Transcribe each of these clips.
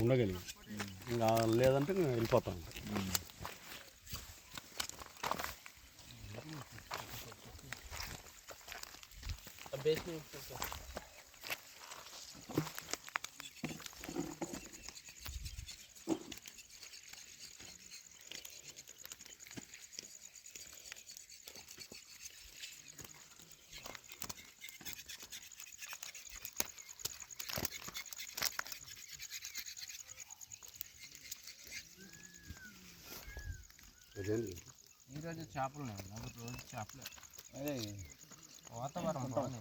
ఉండగలిగి. ఇంకా లేదంటే ఇంకా వెళ్ళిపోతా. ఈరోజు చేపలు నాకు రోజు చేపలే. అదే వాతావరణం బాగుంది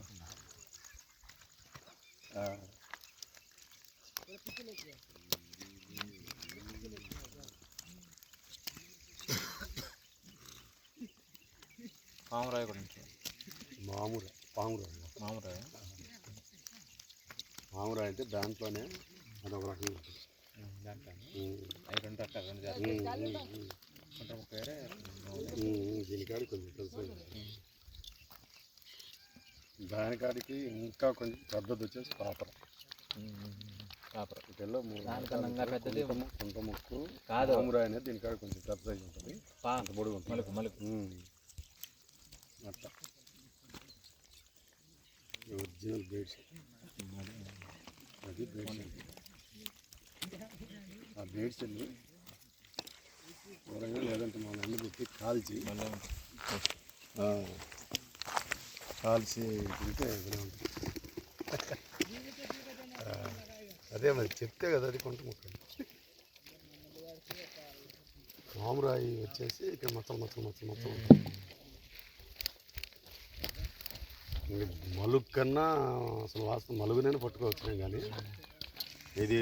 మామరాయ గురించి మామూలు పామురాయి మామరాయ మామూరాయి? అంటే దాంట్లోనే అదొక రకంగా ఉంటుంది దాంట్లో రెండు రెండు దీనికాడి కొంచెం దానికాడికి ఇంకా కొంచెం పెద్దది వచ్చేసి పాపర కాపర వీటిల్లో దానికన్నా పెద్దది కుంట ముక్కు కాదు. అనేది దీనికాడ కొంచెం పెద్ద సైజు ఉంటుంది. పా అంత పొడుగు ఉంటుంది. మలుపు మలుపు. ఉమ్. అట్లా. ఒరిజినల్ బేడ్స్ అది బేడ్స్ ఆ బేడ్స్ వెళ్ళి లేదంటే మన అన్ని పెట్టి కాల్చి కాల్చి తింటే ఉంటుంది అదే మరి చెప్తే కదా అది కొంత ముక్క మామురాయి వచ్చేసి ఇక్కడ మొత్తం మొత్తం మొత్తం మొత్తం మలుగు కన్నా అసలు వాస్తవం మలుగునైనా పట్టుకోవచ్చు కానీ ఇది